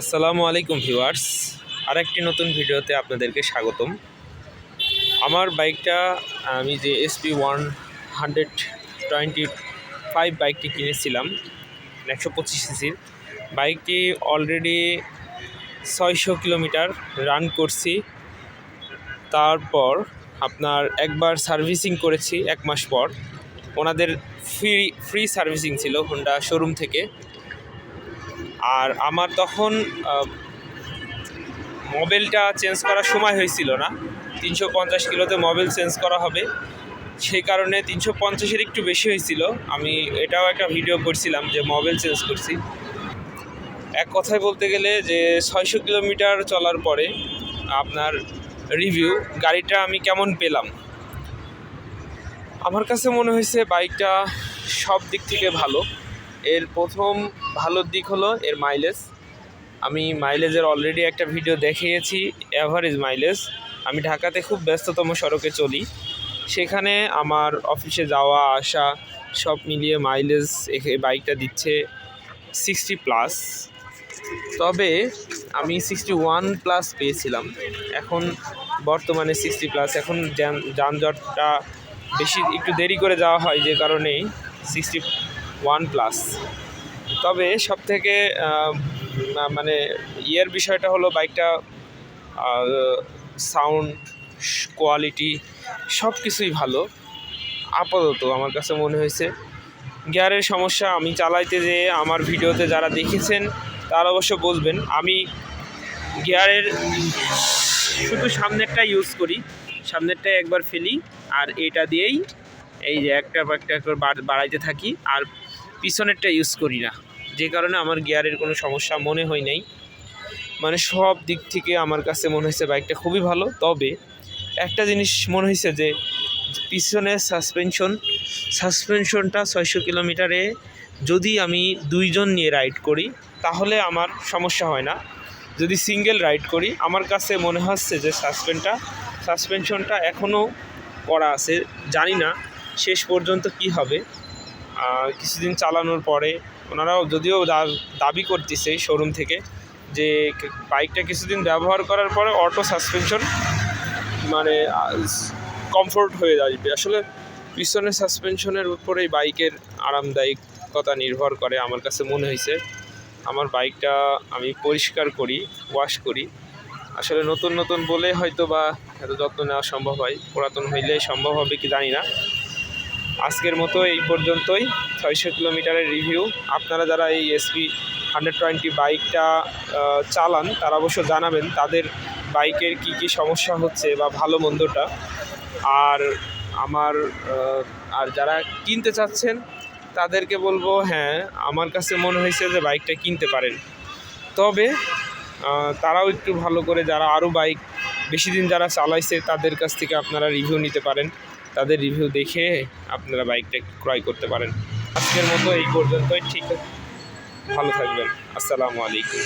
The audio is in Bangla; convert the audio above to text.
আসসালামু আলাইকুম ভিউয়ার্স, আরেকটি নতুন ভিডিওতে আপনাদেরকে স্বাগতম। আমার বাইকটা, আমি যে SP one hundred twenty five বাইকটি কিনেছিলাম, একশো পঁচিশ সিসির বাইকটি অলরেডি ছয়শো কিলোমিটার রান করছি। তারপর আপনার একবার সার্ভিসিং করেছি এক মাস পর। ওনাদের ফ্রি ফ্রি সার্ভিসিং ছিল হোন্ডা শোরুম থেকে। আর আমার তখন আহ, মোবিলটা চেঞ্জ করার সময় হয়েছিল না। তিনশো পঞ্চাশ কিলোতে মোবিল চেঞ্জ করা হবে। সেই কারণে তিনশো পঞ্চাশের একটু বেশি হয়েছিল। আমি এটাও একটা ভিডিও করছিলাম যে মোবিল চেঞ্জ করছি। এক কথায় বলতে গেলে যে ছয়শো কিলোমিটার চলার পরে আপনার রিভিউ গাড়িটা আমি কেমন পেলাম? আমার কাছে মনে হয়েছে বাইকটা সব দিক থেকে ভালো। এর প্রথম ভালো দিক হলো এর মাইলেজ আমি মাইলেজের অলরেডি একটা ভিডিও দেখিয়েছি অ্যাভারেজ মাইলেজ আমি ঢাকাতে খুব ব্যস্ততম সড়কে চলি। সেখানে আমার অফিসে যাওয়া, আসা, সব মিলিয়ে মাইলেজ বাইকটা দিচ্ছে সিক্সটি প্লাস তবে আমি সিক্সটি ওয়ান প্লাস পেয়েছিলাম। এখন বর্তমানে সিক্সটি প্লাস এখন যান- যানজটটা বেশি, একটু দেরি করে যাওয়া হয় যে কারণেই সিক্সটি ওয়ান প্লাস তবে সব থেকে মানে ইয়ের বিষয়টা হলো বাইকটা সাউন্ড কোয়ালিটি সব কিছুই ভালো। আপাতত আমার কাছে মনে হয়েছে, গিয়ারের সমস্যা আমি চালাইতে যে আমার ভিডিওতে যারা দেখেছেন, তারা অবশ্য বুঝবেন, আমি গিয়ারের শুধু সামনেরটা ইউজ করি, সামনেরটা একবার ফেলি, আর এটা দিয়েই এই যে একটা একটা বাড়াইতে থাকি, আর পিছনেরটা ইউজ করি না। যে কারণে আমার গিয়ারের কোনো সমস্যা মনে হয় নাই। মানে সব দিক থেকে আমার কাছে মনে হয়েছে বাইকটা খুবই ভালো। তবে একটা জিনিস মনে হয়েছে যে পিছনের সাসপেনশন সাসপেনশনটা ছয়শো কিলোমিটারে যদি আমি দুইজন নিয়ে রাইড করি, তাহলে আমার সমস্যা হয় না। যদি সিঙ্গেল রাইড করি, আমার কাছে মনে হচ্ছে যে সাসপেনটা সাসপেনশনটা এখনও করা আছে। জানি না শেষ পর্যন্ত কি হবে। কিছুদিন চালানোর পরে ওনারাও যদিও দাবি করতেছে শোরুম থেকে যে বাইকটা কিছুদিন ব্যবহার করার পরে অটো সাসপেনশন মানে কমফোর্ট হয়ে আসবে। আসলে পিছনের সাসপেনশনের উপরেই বাইকের আরামদায়িকতা নির্ভর করে আমার কাছে মনে হয়েছে। আমার বাইকটা আমি পরিষ্কার করি ওয়াশ করি। আসলে নতুন নতুন বলে হয়তো বা এত যত্ন নেওয়া সম্ভব হয়, পুরাতন হইলে সম্ভব হবে কি জানি না। আজকের মতো এই পর্যন্তই। ছয়শো কিলোমিটারের রিভিউ। আপনারা যারা এই এসপি হান্ড্রেড টোয়েন্টি বাইকটা চালান, তারা অবশ্য জানাবেন তাদের বাইকের কি কি সমস্যা হচ্ছে বা ভালো মন্দটা। আর আমার আর যারা কিনতে চাচ্ছেন, তাদেরকে বলব হ্যাঁ আমার কাছে মনে হয়েছে যে বাইকটা কিনতে পারেন। তবে তারাও একটু ভালো করে, যারা আরও বাইক বেশি দিন যারা চালাইছে, তাদের কাছ থেকে আপনারা রিভিউ নিতে পারেন। তাদের রিভিউ দেখে আপনারা বাইকটা ক্রয় করতে পারেন। আজকের মতো এই পর্যন্তই, ঠিক ভালো থাকবেন। আসসালামু আলাইকুম।